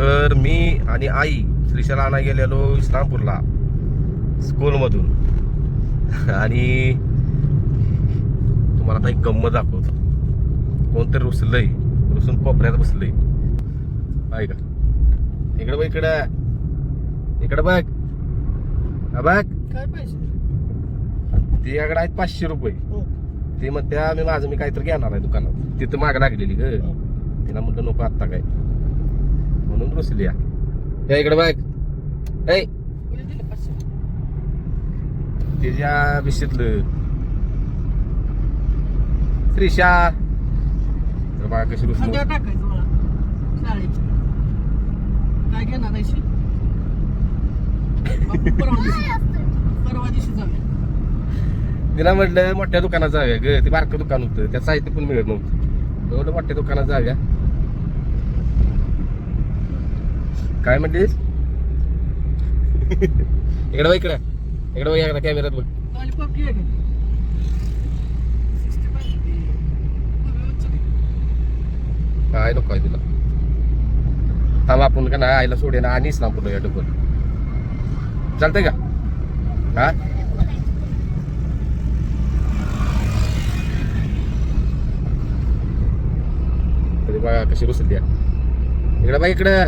तर मी आणि आई श्रीशाला आणा गेलेलो इस्लामपूरला स्कूलमधून आणि तुम्हाला एक गंमत दाखवतो. कोणतरी रुसलंय रुसून कोपऱ्यात बसलंय. आहे का इकडे बघ इकडं. इकडे बघ. हा बघ. काय पैसे? तिच्याकडे आहेत पाचशे रुपये. हो. ते म्हणत्या मी माझं मी काहीतरी घेणार आहे दुकानात. तिथं माग लागलेली ग. तिला म्हटलं नको आत्ता काय. म्हणून रुसली या इकडे ऐ. पाचशे तिच्या बिशीतलं त्रिशा. तर कशी रुसली. खांद्यावर टाकायचं मला. शाळेची. काय घेणार आहे शी? बापू परवा दिवशी. परवा दिवशी जाऊया. तिला म्हटलं मोठ्या दुकानात जाऊया ग. ते बारकं दुकान होतं. त्यात साहित्य पण मिळत नव्हतं. एवढं मोठ्या दुकानात जाऊया. काय म्हणतेस इकडे बघ इकडे. इकडे बघ इकडे कॅमेऱ्यात फाय काय नको आहे तुला. थांब आपण का ना आईला सोडे ना आणि इस्लामपूरला या डबल चालतंय का? हा? तरी बघा कशी रुसली आहे. इकडे बघ इकडे.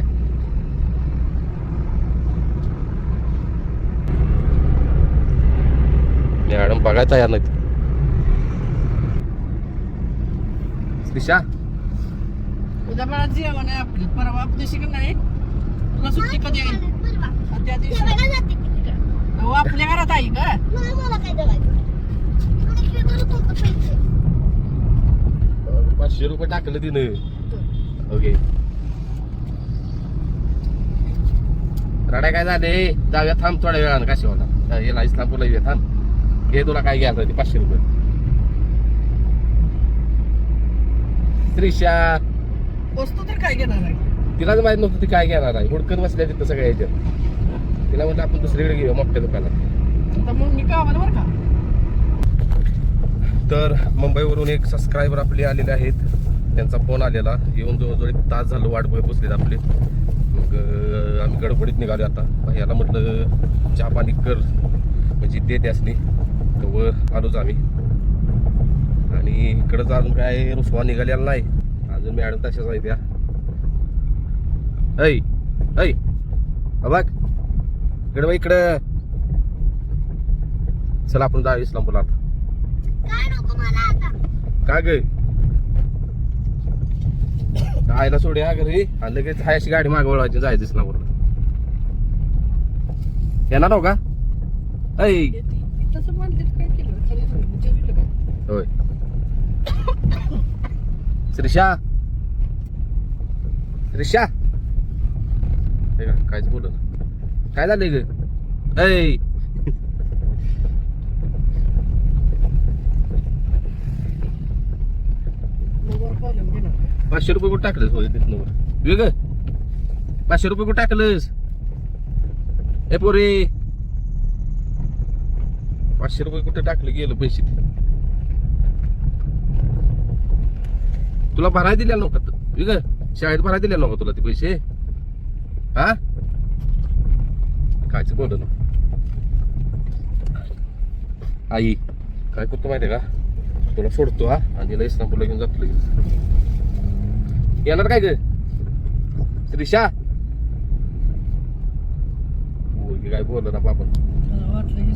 मॅडम बघायला तयार नाहीत उद्या मला जेवण आहे आपलं परवा दिवशी का नाही तुला सुट्टी कधी आहे आणि त्या दिवशी अहो, आपल्या घरात आई का पाचशे रुपये टाकलं तिनं ओके रड्या काय झाले जाऊया थांब थोड्या वेळानं काशी होता याला इस्लामपूरला येऊया थांब घे तुला काय घ्यायचं ते पाचशे रुपये. त्रिशा. वस्तू तर काय घेणार आहे? तिलाच माहीत नव्हतं ती काय घेणार आहे. हुडकत बसल्या तिथं सगळ्या याच्यात तिला म्हटलं आपण दुसरीकडे घेऊया मोठ्या दुकानात. आता मग मी गावाला बरं का? तर मुंबईवरून एक सबस्क्रायबर आपले आलेले आहेत. त्यांचा फोन आलेला. येऊन जवळजवळ एक तास झालं वाट बसलेत आपले. मग आम्ही गडबडीत निघालो आता. भैयाला म्हटलं चहा पाणी कर. म्हणजे ते त्यासनी. तर वर आलोच आम्ही. आणि इकडंच अजून काय रुसवा निघालेला नाही. अजून मॅडम तशाच आहे त्या ऐ ऐ बघ इकडं बघ इकडं. चला आपण जाऊ इस्लामपूरला आता? का ग? आयला सोड या घरी. आणि लगेच हायशी गाडी मागे वळवायची जायचं इस्लामपूरला. येणार हो का? ऐ तसं म्हणते काय केलं? खाली होय. श्रीशा श्रीशा हे का कायच बोल काय झालंय ग? ऐ. प्रॉब्लेम घेणार? पाचशे रुपये कुठं टाकलंस? होय तिथनं वेग पाचशे रुपये कुठं टाकलंस? ए पोरे. पाचशे रुपये कुठे टाकले गेलं पैसे तुला भराय दिल्या नव्हता वेग शाळेत भराय दिल्या नव्हता तुला ते पैसे? हा? कायच बोल ना आई काय करतो माहितीये का? तुला सोडतो हा? आणि लय इस्लामपूरला घेऊन जातो लगेच. येणार काय ग? श्रीशा काय बोल ना बाबा.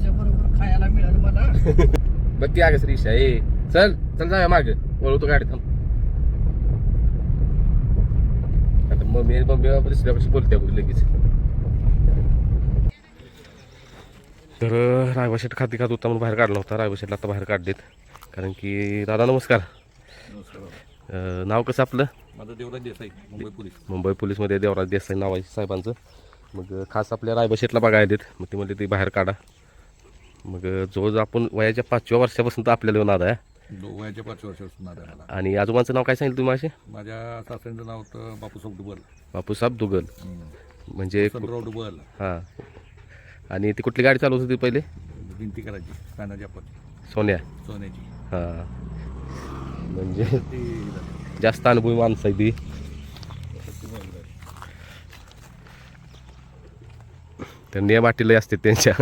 हिच्या बरोबर खायला मिळालं मला. बघ अगं श्रीशा ए चल चल जाऊया माग. वळवतो गाडी थांब. आता मम्मी मम्मी दुसऱ्यापाशी बोलते बघ लगेच. तर रायबाशेट खाती खात होता म्हणून बाहेर काढला होता. रायबाशेटला आता बाहेर काढलेत. कारण की दादा नमस्कार. अं, नाव कसं आपलं? माझं देवराज देसाई मुंबई पोलीस. मुंबई पोलीसमध्ये देवराज देसाई नाव आहे साहेबांचं. मग खास आपल्या रायबशेटला बघायला देत. मग ती म्हणते ती बाहेर काढा. मग जो जो आपण वयाच्या पाचव्या वर्षापासून तर आपल्याला नाद आहे दो वयाच्या पाच वर्षापासून नाद आहे मला आणि आजोबांचं नाव काय सांगितलं तुम्ही माझे माझ्या सासऱ्यांचं नाव होतं बापूसाहेब डुबल. बापूसाहेब दुगल म्हणजे वसंतराव डुबल. हां. आणि ती कुठली गाडी चालवत होती पहिले? भिंती करायची कानाची आपण सोन्या. सोन्याची. हां. म्हणजे ती जास्त अनुभवी माणसं आहे ती. तर नियम असते त्यांच्या.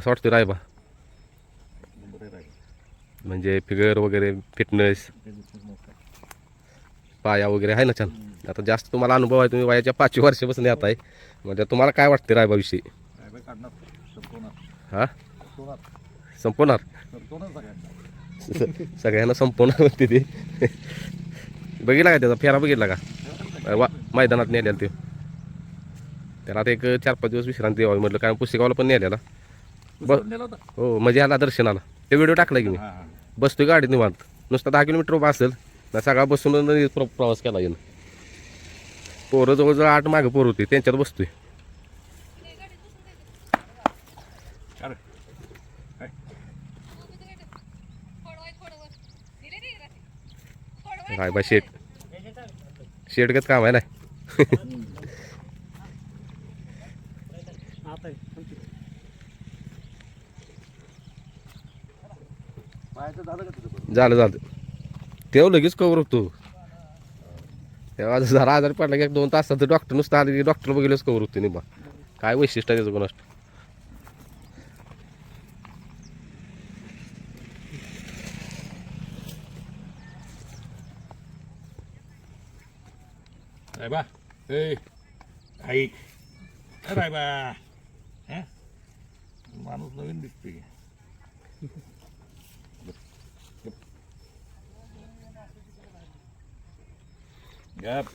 कसं वाटतं रायबा म्हणजे फिगर वगैरे फिटनेस पाया वगैरे आहे ना छान. आता जास्त तुम्हाला अनुभव आहे तुम्ही वयाच्या पाचवी वर्षापासून येत आहे. म्हणजे तुम्हाला काय वाटते रायबाविषयी हा? संपवणार? सगळ्यांना संपवणार म्हणते ते. बघितला का त्याचा फेरा बघितला का? वा मैदानात नेलेला ते. त्याला आता एक चार पाच दिवस विश्रांती द्यावी म्हटलं कारण पुस्तकावाला पण नेलेला. ब हो म्हणजे आला दर्शनाला. ते व्हिडिओ टाकला की मी. बसतोय गाडीत निवांत. नुसता दहा किलोमीटर उभा असेल ना सगळा बसून प्रवास केला येईन पोरं जवळजवळ आठ मागे पोर होते त्यांच्यात बसतोय. काय बा शेट. शेटगत काम आहे. ना झालं झालं तेव्हा लगेच कवर होतो. तेव्हा जरा आजारी पडला की एक दोन तासात डॉक्टर नुसतं आले की डॉक्टर बघितलंच कवर होतो निबा काय वैशिष्ट्य आहे त्याचं ए आई. हं? माणूस नवीन दिसतोय गप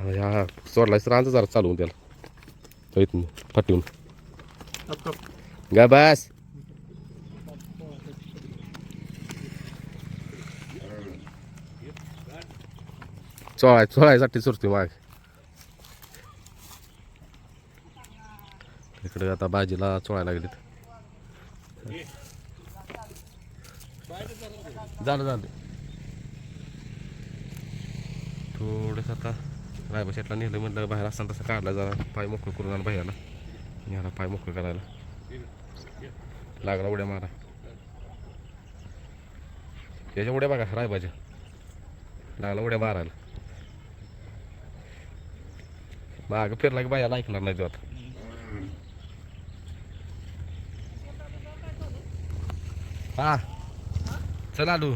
हा सोडलाय तर आणचं जरा चालवून त्याला इथून फाटून गा बस चोळाय चोळायसाठी सुरतोय माग इकडे आता बाजीला चोळायला लागलीत झालं झालं. थोडंसं आता रायबा शेटला नेलं म्हटलं बाहेर असताना तसं काढला जरा पाय मोकळं करून आला बाहेरला न्याला पाय मोकळं करायला. लागला उड्या मारा. याच्या उड्या बघा रायबाच्या. लागला उड्या मारायला. मागं फिरला की बायाला ऐकणार नाही तो आता. हा. चल आलू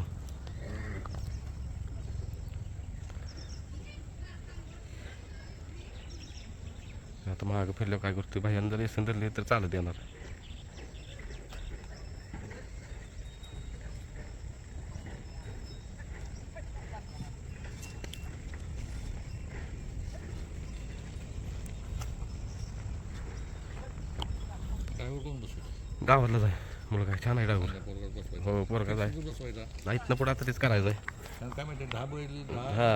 आता मागं फिरल्यावर काय करतोय? बाह्यानं जर येसन धरले तर चालत येणार गावातला जाय. छान आहे बसवायचा हो पोरगा जाय. नाहीत ना पुढं आता तेच करायचं आहे काय माहिती दहा बैल दहा हा.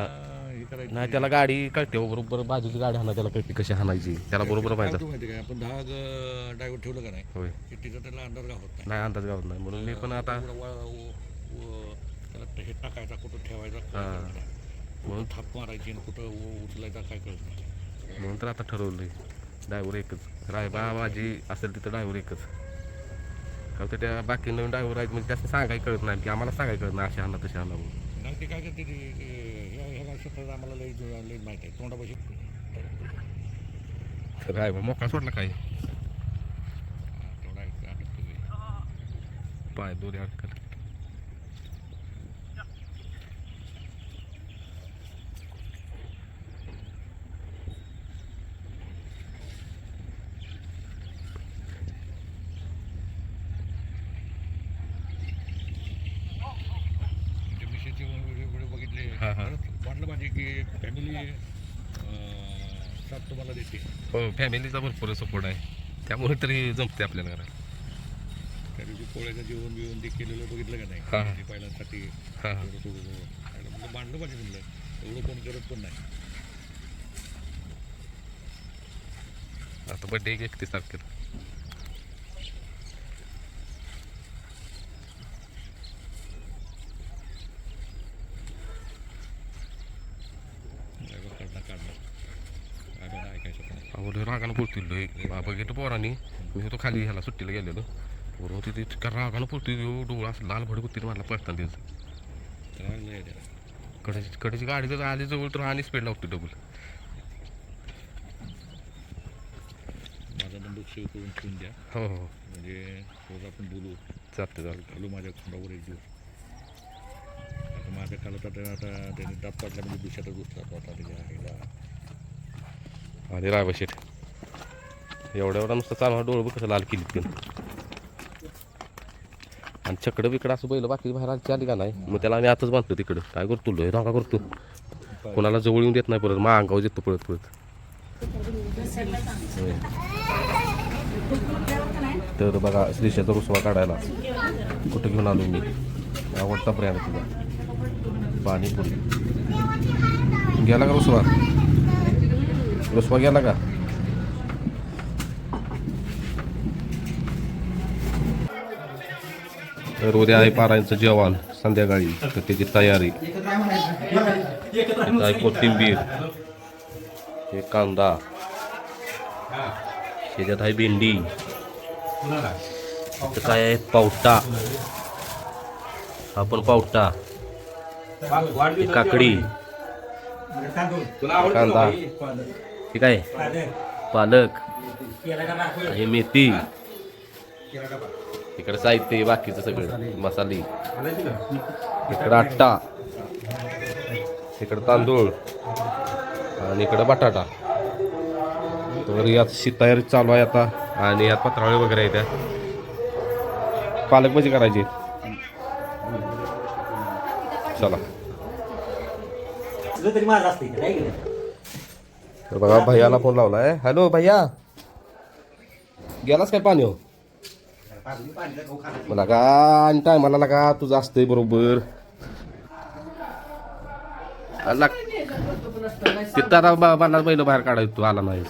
हे करायचं नाही त्याला गाडी कळते हो, बरोबर. बाजूची गाडी हाणा त्याला कळते कशी हाणायची. त्याला बरोबर माहिती होतं माहिती काय आपण दहा ड्रायव्हर ठेवलं का नाही होय. की तिथं त्याला अंदाज गावत नाही. नाही अंदाज गावत नाही. म्हणून मी पण आता वा- व- व- त्याला हे टाकायचा कुठं ठेवायचा काय. कळत नाही. म्हणून थाप मारायची आणि कुठं उ- उचलायचा काय कळत नाही. म्हणून तर आता ठरवलंय. ड्रायव्हर एकच. रायबा माझी असेल तिथं ड्रायव्हर एकच. कारण त्या बाकी नवीन ड्रायव्हर आहेत म्हणजे त्याचं सांगायला कळत नाही की आम्हाला सांगायला कळत नाही अशी हाणा तशी हाणा म्हणून नाही ते काय करते ते ह्या ह्या क्षेत्रात आम्हाला लई लई माहिती आहे. तोंडापाशी तर रायबा मोका सोडला काय? तेवढा एक. पाय दोरी अडकल ते मिशीचे व्हिडिओ व्हिडिओ बघितले हा, हा. खरंच वाटलं पाहिजे की फॅमिली साथ तुम्हाला देते हो फॅमिलीचा भरपूर सपोर्ट आहे. त्यामुळे तरी जमते आपल्याला करायला. त्या दिवशी पोळ्याचं जेवण बिवण ते केलेलं बघितलं का नाही? हा. ते पहिल्यासाठी हां थोडं थोडं थोडं. खायला म्हणलं मांडलं पाहिजे म्हणलं. एवढं कोण करत पण नाही. आता बड्डे एक एकतीस तारखेला. रागानं बाबा गेलो पोरांनी. मी होतो खाली ह्याला सुट्टीला गेलेलो. पोरं होती ते इतका रागानं हो डोळा असं लाल भडक होती मला पळताना त्याचं. कडेची कडेची गाडी जर आली जवळ तर आणि स्पीड लावते डबल माझा नंबर सेव्ह करून ठेवून द्या. हो हो. म्हणजे रोज आपण बोलू. चालते चालते घालू माझ्या खोंडावर एक दिवस. आता माझ्या काळात आता आता त्याने दात पाडला म्हणजे दुसऱ्याचा दुसरा आता त्याच्या आईला. आणि रायबा शेट एवढ्या एवढा नुसतं चालणार डोळ बघ कसं लाल केली पण आणि छकडं बिकडं असं बैल बाकी बाहेर आली आली का नाही? मग त्याला आम्ही आताच बांधतो तिकडं. काय करतो लय रागा करतो. कोणाला जवळ येऊन देत नाही परत मग अंगावर येतो पळत पळत तर बघा श्रीषाचा रुसवा काढायला कुठं घेऊन आलो मी? आवडता प्रयाण तुझा पाणीपुरी. गेला का रुसवा? रुसवा गेला का? तर उद्या आहे पारायणचं जेवण संध्याकाळी. तर त्याची तयारी. आहे कोथिंबीर हे कांदा त्याच्यात आहे भेंडी इथं काय आहे पावटा. आपण पावटा काकडी कांदा ठीक आहे पालक हे मेथी इकडे साहित्य बाकीचं सगळं. मसाले. इकडं आट्टा. इकडं तांदूळ. आणि इकडं बटाटा. तर यात शी तयारी चालू आहे आता. आणि यात पत्रावळे वगैरे आहे त्या पालक भाजी करायची. चला. तर बघा भैयाला फोन लावलाय. हॅलो भैया. गेलास काय पाणी? हो मला का आणि टायमाला का तुझं असतंय बरोबर. आला. तिथं बा- मला पहिलं बाहेर काढायचं तू आला नाही.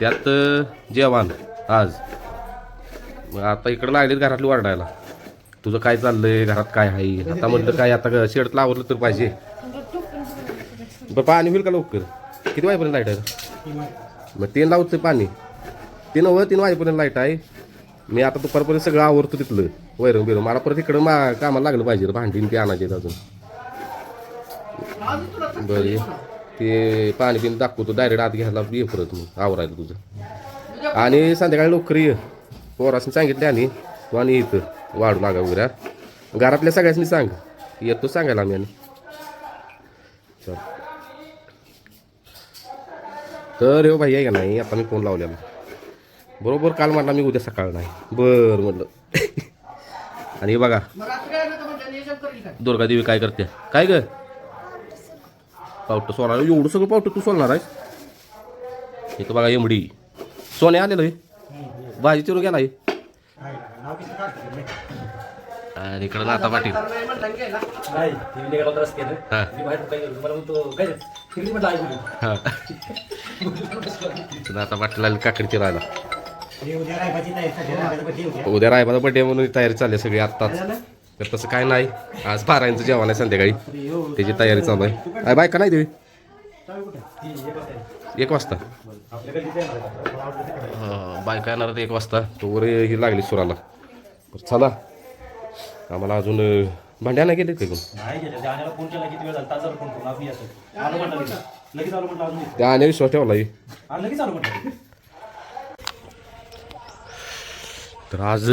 त्यात जेवण आज. मग आता इकडं लागलेत घरातली वाढायला तुझं काय चाललंय घरात काय आहे? आता म्हटलं काय आता शेडत लावलं तर पाहिजे. बरं पाणी होईल का लवकर? किती वाजेपर्यंत लाइट आहे? मग तीन लावतं पाणी. तीन व तीन वाजेपर्यंत लाइट आहे. मी आता दुपारपर्यंत सगळं आवरतो तिथलं. वैरंग बिरं मला परत इकडं मा कामाला लागलं पाहिजे. भांडीन ते आणायचे अजून. बरं. ते पाणी पिणी दाखवतो. डायरेक्ट आत घ्यायला ये परत मग. आवरायला तुझं. आणि संध्याकाळी लवकर ये. पोरासनी सांगितले आणि तू आणि इथं वाढू लागा वगैरे. घरातल्या सगळ्यांनी सांग. येतो सांगायला आम्ही आणि. चल. तर हो भाई आहे का नाही आता मी फोन लावलेला बरोबर काल म्हटला मी उद्या सकाळ नाही बर म्हटलं आणि हे बघा मग आता काय म्हणजे करते काय ग पावटं सोडणार एवढं सगळं पावटं तू सोडणार आहेस इथं बघा एमडी सोने आलेलं आहे भाजी चिरून गेला आहे आणि इकडं नाता पाटील तर नाही म्हणलं गेला नाही ती निघाला होता रस्त्यानं हा. मी बाहेर काय करू मला म्हणतो काय रे? किती म्हटलं ऐकू हा नाता पाटील आणि काकडी चिरायला हे उद्या रायबाची बड्डे म्हणून तयारी चालली सगळी आत्ताच. तर तसं काय नाही. आज बारायचं जेवण आहे संध्याकाळी. त्याची तयारी चालू आहे. बायका नाही देवी एक वाजता. हा, बायका येणार एक वाजता. तो वर ही लागली सुराला. चला. आम्हाला अजून अं, भांड्या नाही गेले ते नाही गेलं त्या आण्याला फोन केला किती वेळ झाला तास झाला फोन करून आपण येतो आलो म्हटलं लगेच. लगेच आलो म्हटलं अजून येतो. त्या आणि विश्वास ठेवला ही. हा, लगेच आलो म्हटलं. तर आज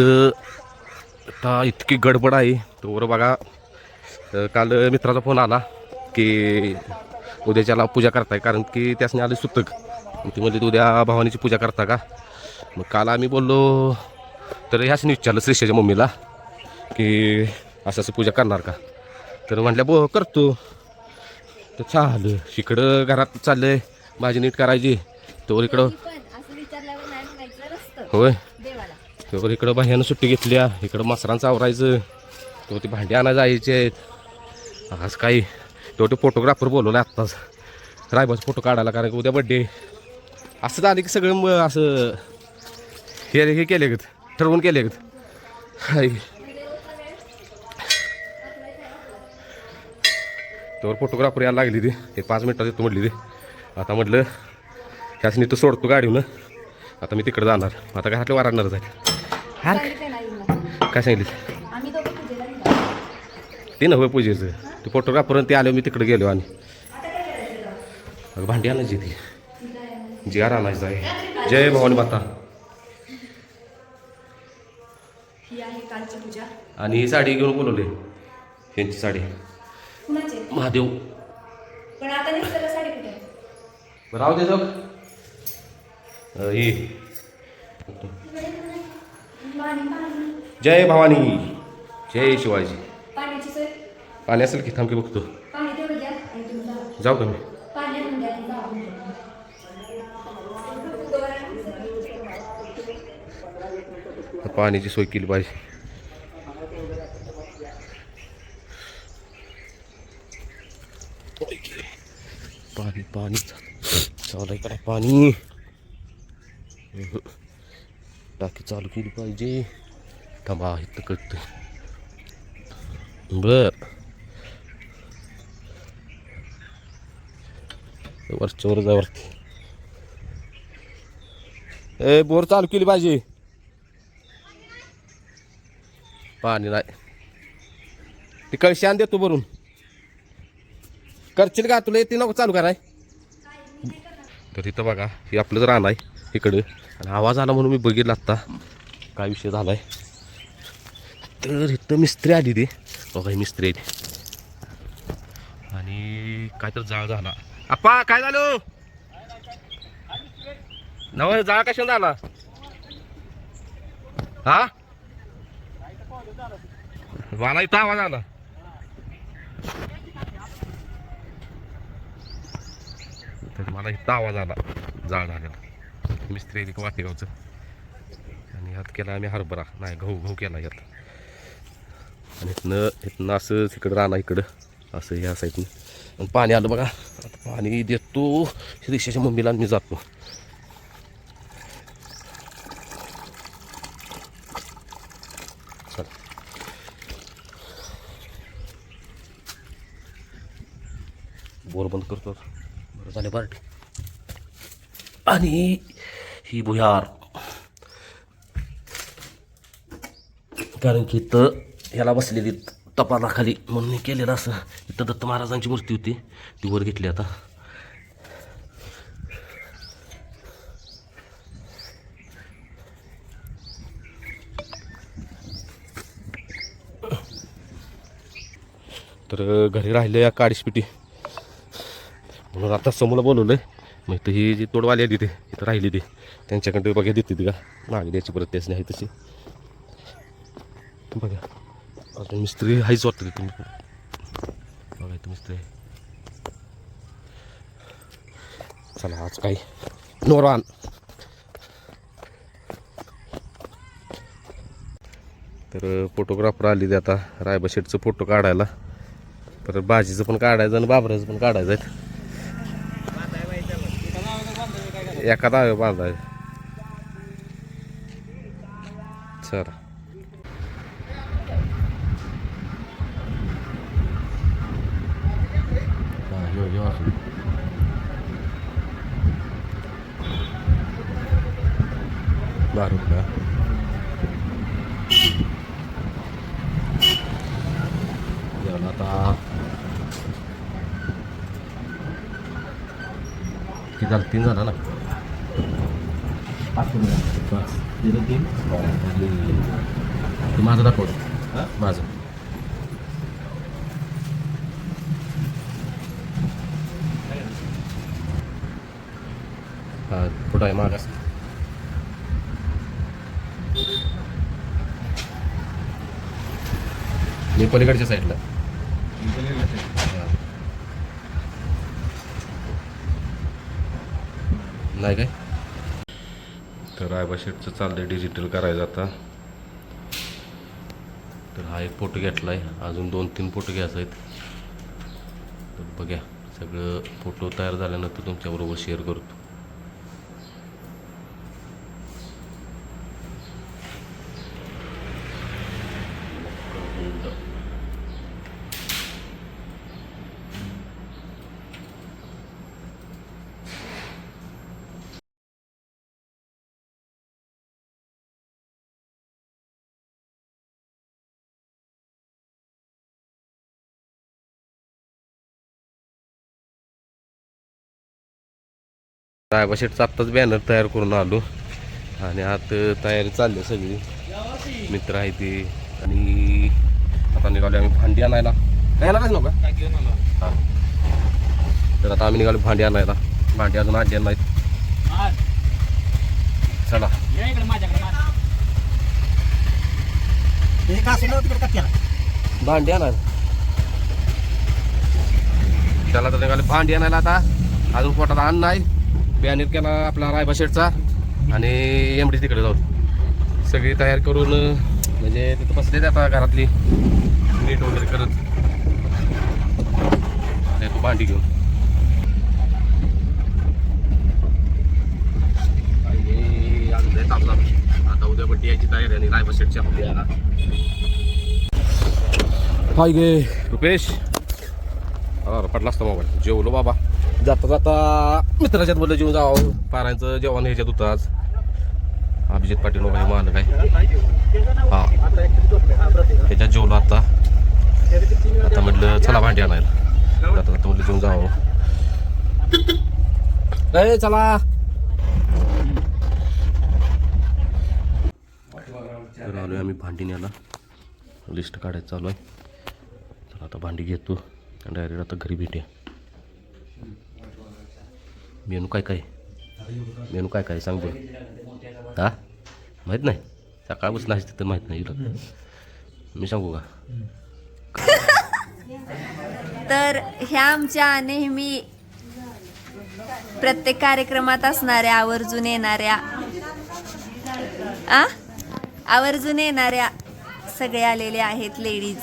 आता इतकी गडबड आहे. तोवर बघा. अं, काल मित्राचा फोन आला की उद्याच्याला पूजा करताय. कारण की त्यासने आले सुतक. मग ती म्हणली उद्या भवानीची पूजा करता का? मग काल आम्ही बोललो तर ह्याच विचारलं श्रीषाच्या मम्मीला की असं असं पूजा करणार का? तर म्हटल्या बो करतो तर चालेल इकडं घरात चाललंय. भाजी नीट करायची. तोवर इकडं होय. तेव्हा इकडं बाह्यानं सुट्टी घेतल्या. इकडं मसरांचं आवरायचं. तेव्हा ती भांडी आणायला जायचे आहेत. आज काही तेव्हा ते फोटोग्राफर बोलवलं आत्ताच. रायबाचं फोटो काढायला कारण की उद्या बड्डे असं झालं की सगळं मग असं हे हे केले गत ठरवून केले गत हाय. तर फोटोग्राफर यायला लागली ती. एक पाच मिनटात येतो म्हटली ती. आता म्हटलं ह्यासनी तो सोडतो गाडीनं आता मी तिकडे जाणार. आता काय हातले वाराडणारच आहे हार? ना. काय सांगितली. ते नव्हे पूजेचं. ते फोटोग्राफर ते आले मी तिकडे गेलो आणि. अगं भांडी आणायची ती. जिगार आणायचं आहे. जय भवानी माता. आणि ही साडी घेऊन बोलवले. यांची साडी. महादेव. पण आता नेसलेलं साडी कुठे आहे? राहू दे जाऊ. ही. पाणी पाणी. जय भवानी. जय शिवाजी. पाण्याची सोय. पाणी असेल की? थांब की बघतो. पाणी तेवढं द्या आणि तुम्ही जा. जाऊ का मी? पाणी आणून द्या तुम्ही जा. पाण्याची सोय केली पाहिजे. पाणी. चालू करा पाणी? टाकी चालू केली पाहिजे. थांबा इथं कळत बर. वरच्या वर जावरती ए बोर चालू केली पाहिजे. पाणी नाही. ती कळशी आण देतो भरून. करशील का? तुला येते नको चालू कराय. तर इथं बघा हे आपलंच रान आहे इकडं. आणि आवाज आला म्हणून मी बघितलं आत्ता. काय विषय झालाय. तर इथं मिस्त्री आली ते. बघा ही मिस्त्री आली. आणि काय तर जाळ झाला. आप्पा काय झालं? नव जाळ कशा झाला? हा? मला इथं आवाज आला. तर मला इथं आवाज आला जाळ झालेला मिस्त्री आली का वाटेगावचं. आणि ह्यात केला आम्ही हरभरा. नाही गहू गहू केला यात. आणि इथनं इथनं असं तिकडं राहणार इकडं. असं ह्या साईडनं. आणि पाणी आलं बघा. आता पाणी देतो. रिक्षाच्या मम्मीला मी जातो. बोर बंद करतो झाले पार्टी आणि ही भुयार। कारण की इथं ह्याला बसलेली तपालाखाली म्हणून मी केलेलं असं. इथं दत्त महाराजांची मूर्ती होती. ती वर घेतली आता. तर घरी राहिलं या काडीसपिटी म्हणून आता समोर बोलवलं मग इथं ही जी तोडवाली आली ते इथं राहिली ती. त्यांच्याकडे बघा देते ती का? मागे द्यायची परत त्याच नाही तशी. बघा. अजून मिस्त्री हायच वाटतं तुम्ही बघा इथं मिस्त्री चला आज काही नोरान तर फोटोग्राफर आली ते आता रायबा शेटचं फोटो काढायला. परत बाजीचं पण काढायचं आणि बाबराचं पण काढायचं आहे एका दावे बांधाय चला. हा, यो, यो आता. किती झालं तीन झालं ना? पाच दिलं तीन आणि ते माझं दाखवलं माझं हा कुठं आहे मागास मी पलीकडच्या साईडला नाही काय? तर चाललं आहे डिजिटल करायचं आता. तर हा एक फोटो घेतला आहे अजून दोन तीन फोटो घ्यायचा आहेत. तर बघा सगळं फोटो तयार झाल्यानंतर तुमच्याबरोबर शेअर करतो. साहेबा शेटचा आत्ताच बॅनर तयार करून आलो. आणि आत तयारी चालली आहे सगळी. मित्र आहे ते. आणि आता निघालो आम्ही भांडी आणायला. काय येणारच नका हां. तर आता आम्ही निघालो भांडी आणायला. भांडी अजून आणली नाहीत चला. भांडी आणायला. त्याला तर निघाले भांडी आणायला आता. अजून पोटात अन्न नाही बॅनर केला आपला रायबा शेटचा आणि एमडी तिकडे जाऊ सगळी तयार करून म्हणजे तिथं बसले आता घरातली. नीट वगैरे करत. येतो भांडी घेऊन. आता उद्या बड्डी यायची तयारी आणि रायबा शेटची आपली यायला हाय गे. रुपेश. अरे पडला असता मोबाईल? जेवलो बाबा. जाता जाता मित्राच्यात बोललं जेवून जावं. पारायचं जेवण ह्याच्यात होतं आज. अभिजित पाटील वगैरे मालक आहे. हा. त्याच्यात जेवलो आता. आता म्हटलं चला भांडी आणायला. आता म्हटलं जेवून जावं. ए चला. तर आम्ही भांडी न्यायला. लिस्ट काढायचं चालू आहे. चला आता भांडी घेतो. डायरेक्ट आता घरी भेटूया. मेनू काय काय? मेनू काय काय सांग बरं. हा? माहीत नाही? सकाळपासून आहे तिथं माहीत नाही तुला. मी सांगू का? तर ह्या आमच्या नेहमी प्रत्येक कार्यक्रमात असणाऱ्या आवर्जून येणाऱ्या आ? आवर्जून येणाऱ्या सगळे आलेले आहेत लेडीज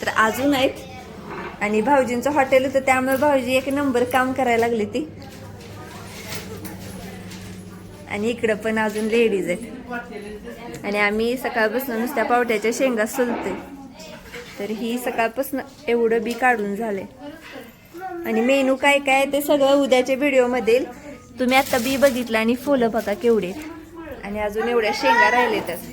तर अजून आहेत आणि भाऊजींचं हॉटेल होतं त्यामुळे भाऊजी एक नंबर काम करायला लागली ती. आणि इकडं पण अजून लेडीज आहेत. आणि आम्ही सकाळपासून नुसत्या पावट्याच्या शेंगा सोलतोय. तर ही सकाळपासून एवढं बी काढून झालंय. आणि मेनू काय काय ते सगळं उद्याच्या व्हिडिओमध्ये तुम्ही आता बी बघितलं आणि फुलं बघा केवढे आणि अजून एवढ्या शेंगा राहिलेतच